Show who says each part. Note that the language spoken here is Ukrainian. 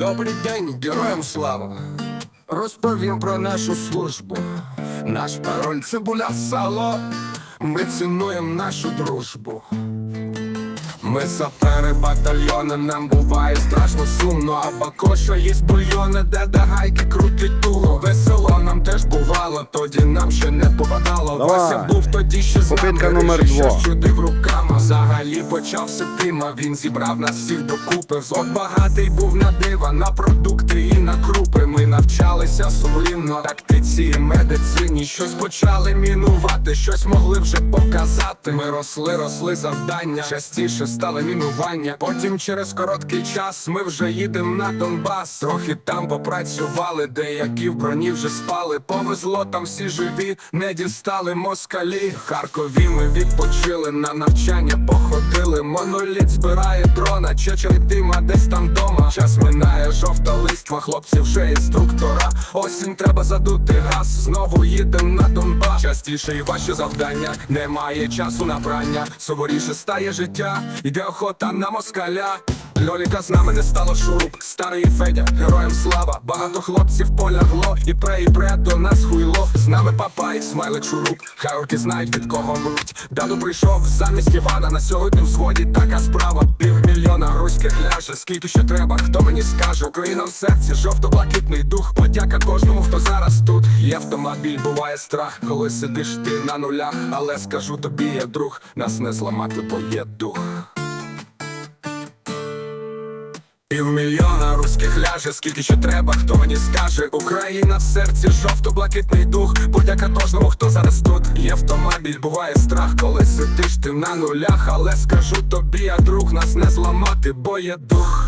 Speaker 1: Добрий день, героям слава! Розповім про нашу службу. Наш пароль цибуля сало. Ми цінуємо нашу дружбу. Ми сапери батальйони, нам буває страшно сумно, а бакоша їсть бульйони, де до гайки крутить туго. Весело нам теж бувало, тоді нам ще не попадало.
Speaker 2: Давай.
Speaker 1: Вася був тоді ще з
Speaker 2: Попитка
Speaker 1: нами,
Speaker 2: номер два.
Speaker 1: чудив руками. Взагалі почався тима, він зібрав нас всіх докупи. Взот багатий був на дива, на продукти і на крупи. Ми навчалися сумлінно, тактиці і медицині. Щось почали мінувати, щось могли вже показати. Ми росли, росли завдання, частіше стали мінування. Потім через короткий час ми вже їдемо на Донбас. Трохи там попрацювали, деякі в броні вже спали. Повезло там всі живі, не дістали москалі. В Харкові ми відпочили на навчання, походили. Моноліт збирає дрона, чечер дима десь там дома. Час минає жовта листва, хлопці вже інструктора. Осінь треба задути газ, знову їдем на Донбас. Частіше і важче завдання, немає часу на прання. Суворіше стає життя, іде охота на москаля. Льоліка з нами не стало шуруп, старий Федя, героям слава, багато хлопців полягло, і пре, і пре до нас хуйло. З нами папай, смайлик шуруп, хай орки знають від кого мруть. Даду прийшов замість Івана, на сьогодні в зводі така справа. Півмільйона руських ляже, скільки ще треба, хто мені скаже, Україна в серці, жовто-блакитний дух, хто зараз тут. Є автомобіль, буває страх, коли сидиш ти на нулях, але скажу тобі, я друг, нас не зламати, бо є дух. Півмільйона руських ляже, скільки ще треба, хто мені скаже. Україна в серці, жовто-блакитний дух. Подяка кожному, хто зараз тут. Є автомобіль, буває страх, коли сидиш ти на нулях. Але скажу тобі, я друг, нас не зламати, бо є дух